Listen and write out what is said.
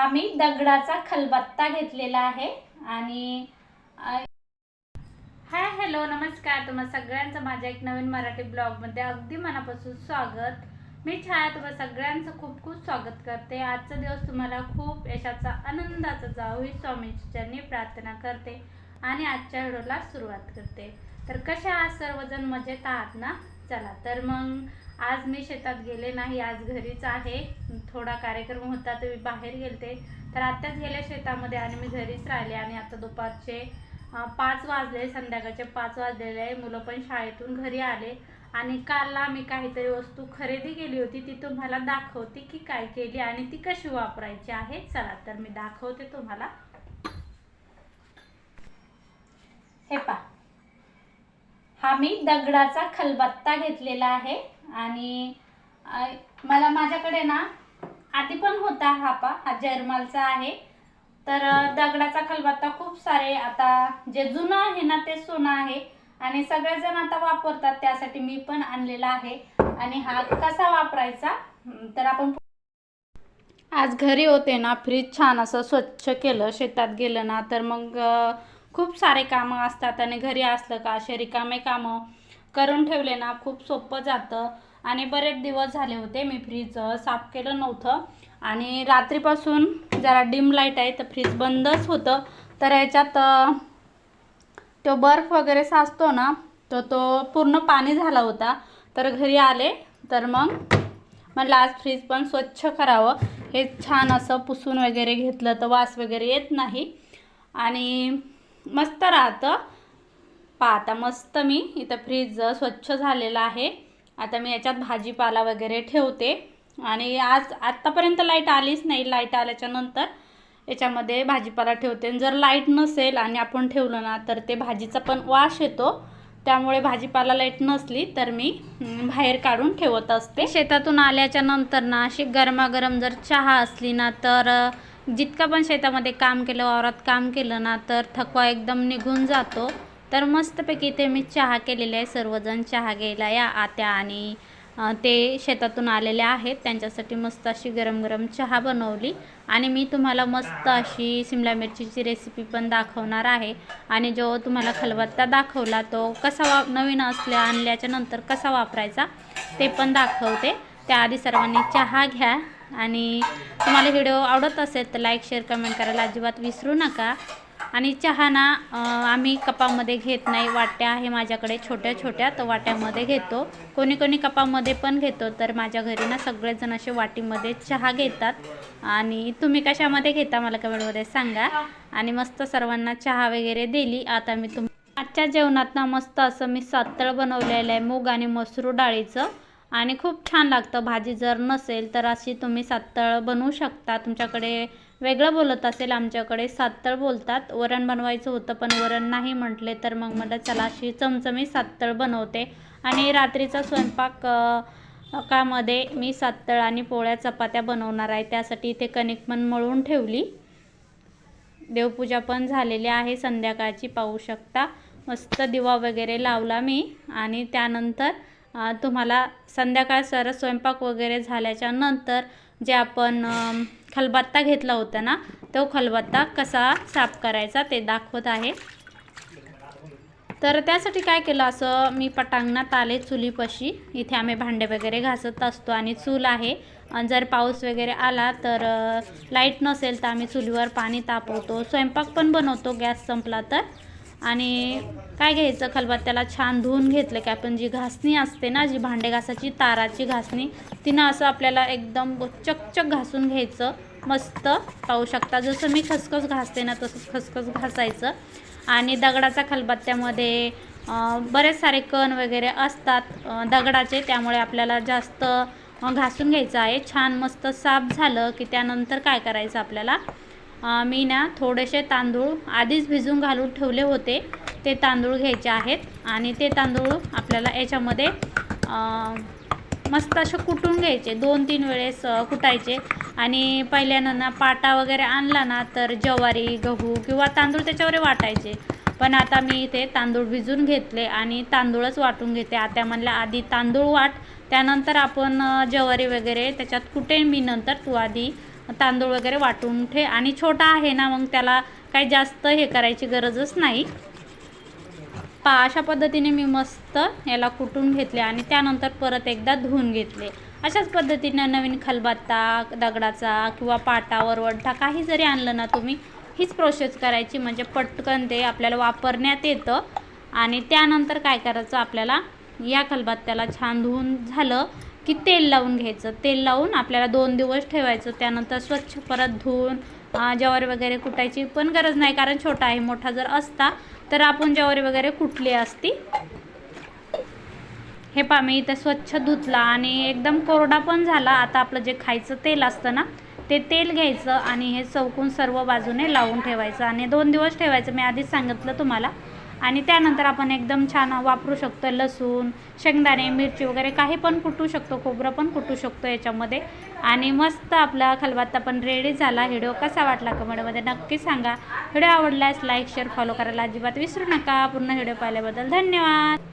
हा मी दगडाचा खलबत्ता घेतलेला आहे आणि हाय हॅलो नमस्कार. तुम्हा सगळ्यांचं माझ्या एक नवीन मराठी ब्लॉगमध्ये अगदी मनापासून स्वागत. मी छाया तुम्हा सगळ्यांचं खूप खूप स्वागत करते. आजचा दिवस तुम्हाला खूप यशाचा आनंदाचा जाऊ ही स्वामींची प्रार्थना करते आणि आजच्या व्हिडिओला सुरुवात करते. तर कशा आज सर्वजण मजेत आहात ना? चला तर मग आज मी शेतात गेले नाही आज घरीच आहे. थोडा कार्यक्रम होता तर मी बाहेर गेलते. तर आत्ताच गेले शेतामध्ये आणि मी घरीच राहिले आणि आता दुपारचे पाच वाजले संध्याकाळचे पाच वाजलेले आहे. मुलं पण शाळेतून घरी आले आणि कालला मी काहीतरी वस्तू खरेदी केली होती ती तुम्हाला दाखवते की काय केली आणि ती कशी वापरायची आहे. चला तर मी दाखवते तुम्हाला. हे पा हा मी दगडाचा खलबत्ता घेतलेला आहे. आणि मला माझ्याकडे ना आधी पण होता हा पा हा जर्मलचा आहे. तर दगडाचा खलबत्ता खूप सारे आता जे जुनं आहे ना ते सोनं आहे. आणि सगळेजण आता वापरतात त्यासाठी मी पण आणलेला आहे. आणि हा कसा वापरायचा? तर आपण आज घरी होते ना फ्रीज छान असं स्वच्छ केलं शेतात गेलं ना तर मग खूप सारे कामं असतात आणि घरी असलं का असे रिकामे कामं करून ठेवले ना खूप सोपं जातं. आणि बरेच दिवस झाले होते मी फ्रीज साफ केलं नव्हतं. आणि रात्रीपासून जरा डिम लाइट आहे तर फ्रीज बंदच होतं. तर याच्यात तो बर्फ वगैरे साचतो ना तर तो पूर्ण पाणी झाला होता. तर घरी आले तर मग म्हणलं आज फ्रीज पण स्वच्छ करावं. हे छान असं पुसून वगैरे घेतलं तर वास वगैरे येत नाही. आणि मस्त राहतं. पहा आता मस्त मी इथं फ्रीज स्वच्छ झालेलं आहे. आता मी याच्यात भाजीपाला वगैरे ठेवते. आणि आज आत्तापर्यंत लाइट आलीच नाही. लाइट आल्याच्यानंतर याच्यामध्ये भाजीपाला ठेवते. आणि जर लाइट नसेल आणि आपण ठेवलं ना तर ते भाजीचा पण वास येतो. त्यामुळे भाजीपाला लाइट नसली तर मी बाहेर काढून ठेवत असते. शेतातून आल्याच्यानंतर ना अशी गरमागरम जर चहा असली ना तर जितका पण शेतामध्ये काम केलं वावरात काम केलं ना तर थकवा एकदम निघून जातो. तर मस्तपैकी इथे मी चहा केलेले आहे सर्वजण चहा घ्यायला या आत्या आणि ते शेतातून आलेले आहेत. त्यांच्यासाठी मस्त अशी गरम गरम चहा बनवली. आणि मी तुम्हाला मस्त अशी सिमला मिरचीची रेसिपी पण दाखवणार आहे. आणि जो तुम्हाला खलबत्ता दाखवला तो कसा वा नवीन असल्या आणल्याच्या नंतर कसा वापरायचा ते पण दाखवते. त्याआधी सर्वांनी चहा घ्या. आणि तुम्हाला व्हिडिओ आवडत असेल तर लाईक शेअर कमेंट करायला अजिबात विसरू नका. आणि चहा ना आम्ही कपामध्ये घेत नाही वाट्या आहे माझ्याकडे छोट्या छोट्या तर वाट्यामध्ये घेतो. कोणी कोणी कपामध्ये पण घेतो तर माझ्या घरी ना सगळेजण असे वाटीमध्ये चहा घेतात. आणि तुम्ही कशामध्ये घेता मला कमेंटमध्ये सांगा. आणि मस्त सर्वांना चहा वगैरे दिली. आता मी तुम आजच्या जेवणात ना मस्त असं मी सातळ बनवलेलं आहे मूग आणि मसूर डाळीचं. आणि खूप छान लागतं. भाजी जर नसेल तर अशी तुम्ही सातळ बनवू शकता. तुमच्याकडे वेगळं बोलत असेल आमच्याकडे सातळ बोलतात. वरण बनवायचं होतं पण वरण नाही म्हटले तर मग मला चला अशी चमचमी सातळ बनवते. आणि रात्रीचा स्वयंपाक कामध्ये मी सातळ आणि पोळ्या चपात्या बनवणार आहे. त्यासाठी इथे कणिक पण मळून ठेवली. देवपूजा पण झालेली आहे. संध्याकाळची पाहू शकता. मस्त दिवा वगैरे लावला मी. आणि त्यानंतर तुम्हाला संध्याकाळ सर स्वयंपाक वगैरे झाल्याच्यानंतर जे आपण खलबत्ता घेतला होता ना तो खलबत्ता कसा साफ करायचा ते दाखवत आहे. तर त्यासाठी काय केलं असं मी पटांगणात आले चुलीपाशी. इथे आम्ही भांडे वगैरे घासत असतो आणि चूल आहे. आणि जर पाऊस वगैरे आला तर लाइट नसेल तर आम्ही चुलीवर पाणी तापवतो. स्वयंपाक पण बनवतो गॅस संपला तर. आणि काय घ्यायचं खलबत्त्याला? छान धुवून घेतलं की आपण जी घासणी असते ना जी भांडे घासाची ताराची घासणी तिनं असं आपल्याला एकदम चकचक घासून घ्यायचं. मस्त. पाहू शकता जसं मी खसखस घासते ना तसंच खसखस घासायचं. आणि दगडाचा खलबत्त्यामध्ये बरेच सारे कण वगैरे असतात दगडाचे त्यामुळे आपल्याला जास्त घासून घ्यायचं आहे. छान मस्त साफ झालं की त्यानंतर काय करायचं आपल्याला? मी ना थोडेसे तांदूळ आधीच भिजून घालून ठेवले होते. ते तांदूळ घ्यायचे आहेत आणि ते तांदूळ आपल्याला याच्यामध्ये मस्त असे कुटून घ्यायचे. दोन तीन वेळेस कुटायचे. आणि पहिल्यानं ना पाटा वगैरे आणला ना तर ज्वारी गहू किंवा तांदूळ त्याच्यावर वाटायचे. पण आता मी इथे तांदूळ भिजून घेतले आणि तांदूळच वाटून घेते. आता म्हणलं आधी तांदूळ वाट त्यानंतर आपण ज्वारी वगैरे त्याच्यात कुठे मी नंतर तू आधी तांदूळ वगैरे वाटून ठे आणि छोटा आहे ना मग त्याला काही जास्त हे करायची गरजच नाही. पा अशा पद्धतीने मी मस्त याला कुटून घेतले आणि त्यानंतर परत एकदा धुवून घेतले. अशाच पद्धतीनं नवीन खलबत्ता दगडाचा किंवा पाटा वरवंटा काही जरी आणलं ना तुम्ही हीच प्रोसेस करायची. म्हणजे पटकन ते आपल्याला वापरण्यात येतं. आणि त्यानंतर काय करायचं आपल्याला या खलबत्त्याला छान धुवून झालं. की तेल लावून घ्यायचं. तेल लावून आपल्याला दोन दिवस ठेवायचं. त्यानंतर स्वच्छ परत धुवून ज्वारी वगैरे कुटायची पण गरज नाही कारण छोटा आहे मोठा जर असता तर आपण ज्वारी वगैरे कुटली असती. हे पा मी इथं स्वच्छ धुतला आणि एकदम कोरडा पण झाला. आता आपलं जे खायचं तेल असतं ना ते तेल घ्यायचं आणि हे चौकून सर्व बाजूने लावून ठेवायचं आणि दोन दिवस ठेवायचं. मी आधीच सांगितलं तुम्हाला. आणि त्यानंतर आपण एकदम छान वापरू शकतो लसूण शेंगदाणे मिरची वगैरे काही पण कुटू शकतो खोबरं पण कुटू शकतो याच्यामध्ये. आणि मस्त आपला खलबत्ता पण रेडी झाला. व्हिडिओ कसा वाटला कमेंटमध्ये नक्की सांगा. व्हिडिओ आवडल्यास लाईक शेअर फॉलो करायला अजिबात विसरू नका. पूर्ण व्हिडिओ पाहिल्याबद्दल धन्यवाद.